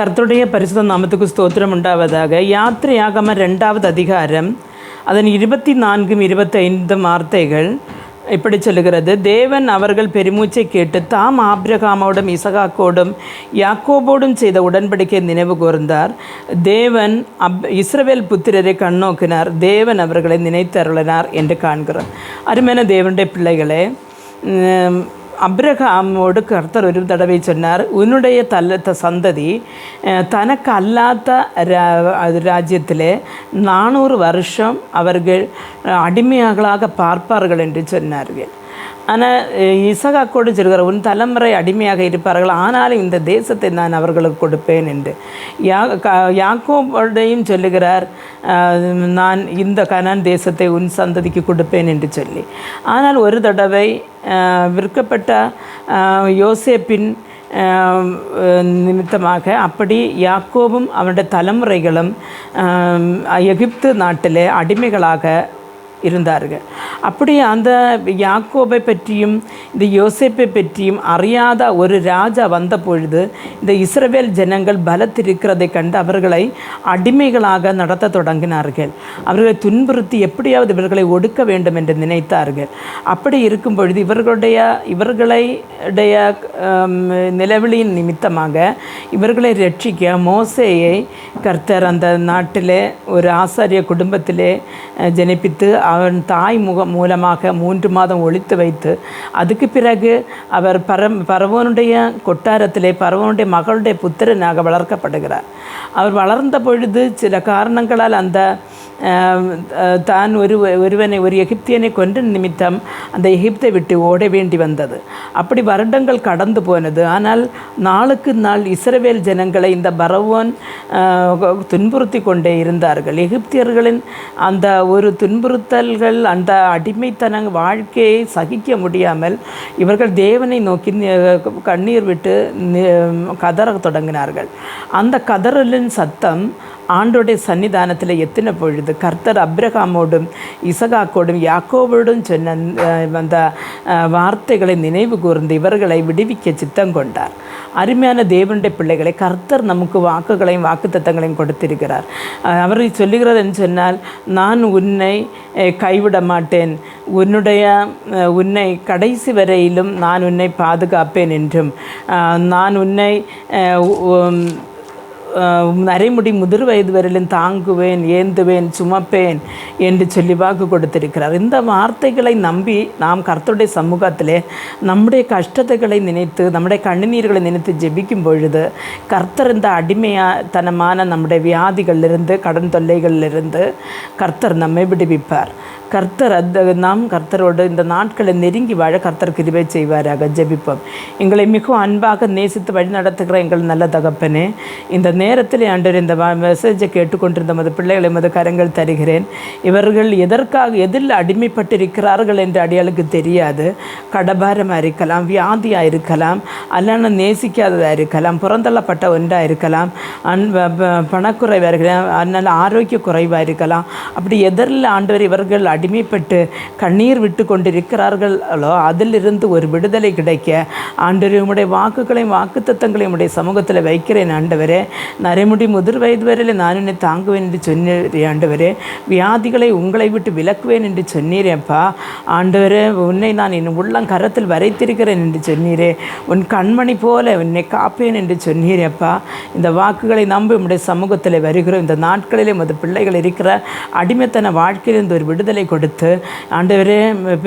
கர்த்தருடைய பரிசுத்த நாமத்துக்கு ஸ்தோத்திரம் உண்டாவதாக. யாத்திரையாகம ரெண்டாவது அதிகாரம் அதன் இருபத்தி நான்கும் இருபத்தைந்தும் வார்த்தைகள் இப்படி சொல்லுகிறது. தேவன் அவர்கள் பெருமூச்சை கேட்டு தாம் ஆப்ரகாமோடும் இசகாக்கோடும் யாக்கோபோடும் செய்த உடன்படிக்கை நினைவு கூர்ந்தார். தேவன் அப் இஸ்ரவேல் புத்திரரை கண்ணோக்கினார். தேவன் அவர்களை நினைத்தருளினார் என்று காண்கிறோம். அருமையான தேவனுடைய பிள்ளைகளே அப்ரஹாமோடு கர்த்தர் ஒரு தடவை சொன்னார் உன்னுடைய தல்ல சந்ததி தனக்கு அல்லாத ராஜ்யத்தில் நானூறு வருஷம் அவர்கள் அஹ், அடிமையாகளாக பார்ப்பார்கள் என்று சொன்னார்கள் ஆனால் இசகாக்கோடு சொல்கிற உன் தலைமுறை அடிமையாக இருப்பார்கள் ஆனாலும் இந்த தேசத்தை நான் அவர்களுக்கு கொடுப்பேன் என்று. யா க- சொல்லுகிறார் நான் இந்த கனான் தேசத்தை உன் சந்ததிக்கு கொடுப்பேன் என்று சொல்லி. ஆனால் ஒரு தடவை விற்கப்பட்ட யோசேப்பின் நிமித்தமாக அப்படி யாக்கோவும் அவனுடைய தலைமுறைகளும் எகிப்து நாட்டிலே அடிமைகளாக இருந்தார்கள். அப்படி அந்த யாக்கோபை பற்றியும் இந்த யோசேப்பை பற்றியும் அறியாத ஒரு ராஜா வந்த பொழுது இந்த இஸ்ரவேல் ஜனங்கள் பலத்திருக்கிறதை கண்டு அவர்களை அடிமைகளாக நடத்த தொடங்கினார்கள். அவர்களை துன்புறுத்தி எப்படியாவது இவர்களை ஒடுக்க வேண்டும் என்று நினைத்தார்கள். அப்படி இருக்கும் பொழுது இவர்களுடைய இவர்களுடைய ஆம், நிலவிலியின் நிமித்தமாக இவர்களை ரட்சிக்க மோசேயை கர்த்தர் அந்த நாட்டிலே ஒரு ஆசாரிய குடும்பத்திலே ஜனிப்பித்து அவன் தாய் முக மூலமாக மூன்று மாதம் ஒழித்து வைத்து அதுக்கு பிறகு அவர் பரம் பரவனுடைய கொட்டாரத்திலே பரவனுடைய மகளுடைய புத்திரனாக வளர்க்கப்படுகிறார். அவர் வளர்ந்த பொழுது சில காரணங்களால் அந்த தான் ஒரு ஒருவனை ஒரு எகிப்தியனை கொன்ற நிமித்தம் அந்த எகிப்தை விட்டு ஓட வேண்டி வந்தது. அப்படி வருடங்கள் கடந்து போனது. ஆனால் நாளுக்கு நாள் இஸ்ரவேல் ஜனங்களை இந்த பரவோன் துன்புறுத்தி கொண்டே இருந்தார்கள். எகிப்தியர்களின் அந்த ஒரு துன்புறுத்த துன்புறுத்தல்கள் அந்த அடிமைத்தன வாழ்க்கையை சகிக்க முடியாமல் இவர்கள் தேவனை நோக்கி கண்ணீர் விட்டு கதற தொடங்கினார்கள். அந்த கதறலின் சத்தம் ஆண்டோடைய சன்னிதானத்தில் எத்தின பொழுது கர்த்தர் அப்ரஹாமோடும் இசகாக்கோடும் யாக்கோவோடும் சொன்ன அஹ், அந்த வார்த்தைகளை நினைவு கூர்ந்து இவர்களை விடுவிக்க சித்தம் கொண்டார். அருமையான தேவனுடைய பிள்ளைகளை கர்த்தர் நமக்கு வாக்குகளையும் வாக்குத்தத்தங்களையும் கொடுத்திருக்கிறார். அஹ், அவர் சொல்லுகிறதுன்னு சொன்னால் நான் உன்னை கைவிட மாட்டேன். உன்னுடைய உன்னை கடைசி வரையிலும் நான் உன்னை பாதுகாப்பேன் என்றும். நான் உன்னை நரைமுடி முதிர் வயது வரையிலும் தாங்குவேன் ஏந்துவேன் சுமப்பேன் என்று சொல்லி வாக்கு கொடுத்திருக்கிறார். இந்த வார்த்தைகளை நம்பி நாம் கர்த்தருடைய சமூகத்திலே நம்முடைய கஷ்டத்தைகளை நினைத்து நம்முடைய கண்ணுநீர்களை நினைத்து ஜெபிக்கும் பொழுது கர்த்தர் இந்த அடிமையாத்தனமான நம்முடைய வியாதிகளிலிருந்து கடன் தொல்லைகளிலிருந்து கர்த்தர் நம்மை விடுவிப்பார். கர்த்தர் அந்த நாம் கர்த்தரோடு இந்த நாட்களை நெருங்கி வாழ கர்த்தர் கிருபை செய்வாராக. ஜெபிப்போம். எங்களை மிகவும் அன்பாக நேசித்து வழி நடத்துகிற எங்கள் நல்ல தகப்பனே இந்த நேரத்தில் ஆண்டவர் இந்த மெசேஜை கேட்டுக்கொண்டிருந்த மது பிள்ளைகளை மது கரங்கள் தருகிறேன். இவர்கள் எதற்காக எதில் அடிமைப்பட்டிருக்கிறார்கள் என்று அடியாளுக்கு தெரியாது. கடபாரமாக இருக்கலாம் வியாதியாக இருக்கலாம் அல்லனா நேசிக்காததாக இருக்கலாம் புறந்தள்ளப்பட்ட ஒன்றாக இருக்கலாம் அன் பணக்குறைவாக இருக்கலாம் அதனால் ஆரோக்கிய குறைவாக இருக்கலாம். அப்படி எதிரில் ஆண்டவர் இவர்கள் அடிமைப்பட்டு கண்ணீர் விட்டு கொண்டிருக்கிறார்களோ அதிலிருந்து ஒரு விடுதலை கிடைக்க ஆண்டவர் உம்முடைய வாக்குகளையும் வாக்குத்தத்தங்களையும் உம்முடைய சமூகத்தில் வைக்கிறேன் ஆண்டவரே. நரைமுடி முதிர் வயது வரையில் நான் உன்னை தாங்குவேன் என்று சொன்னீரே ஆண்டவரே. வியாதிகளை உங்களை விட்டு விலக்குவேன் என்று சொன்னீரேப்பா ஆண்டவரே உன்னை நான் என் உள்ளம் கரத்தில் வரைத்திருக்கிறேன் என்று சொன்னீரே. உன் கண்மணி போல உன்னை காப்பேன் என்று சொன்னீரேப்பா இந்த வாக்குகளை நம்பி உம்முடைய சமூகத்தில் வருகிறோம். இந்த நாட்களிலே மது பிள்ளைகள் இருக்கிற அடிமைத்தன வாழ்க்கையிலிருந்து ஒரு விடுதலை கொடுத்து ஆண்டவரே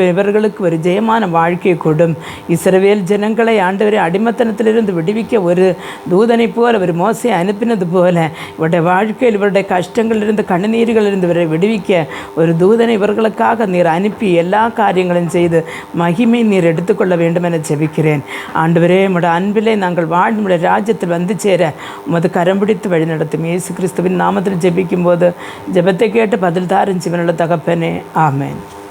இவர்களுக்கு ஒரு ஜெயமான வாழ்க்கையை கொடும். இஸ்ரவேல் ஜனங்களை ஆண்டவரே அடிமத்தனத்திலிருந்து விடுவிக்க ஒரு தூதனை போல ஒரு மோசையை அனு போல இவருடைய வாழ்க்கையில் இவருடைய கஷ்டங்களிலிருந்து கண்ணுநீர்களிலிருந்து இவரை விடுவிக்க ஒரு தூதனை இவர்களுக்காக நீர் அனுப்பி எல்லா காரியங்களையும் செய்து மகிமை நீர் எடுத்துக்கொள்ள வேண்டும் என ஜெபிக்கிறேன். ஆண்டவரே உம்முடைய அன்பிலே நாங்கள் வாழ் ராஜ்யத்தில் வந்து சேர உமது கரம் பிடித்து வழி நடத்தும் இயேசு கிறிஸ்துவின் நாமத்தில் ஜெபிக்கும் போது ஜெபத்தை கேட்டு பதில் தாரும் சிவனுள்ள தகப்பனே. ஆமேன்.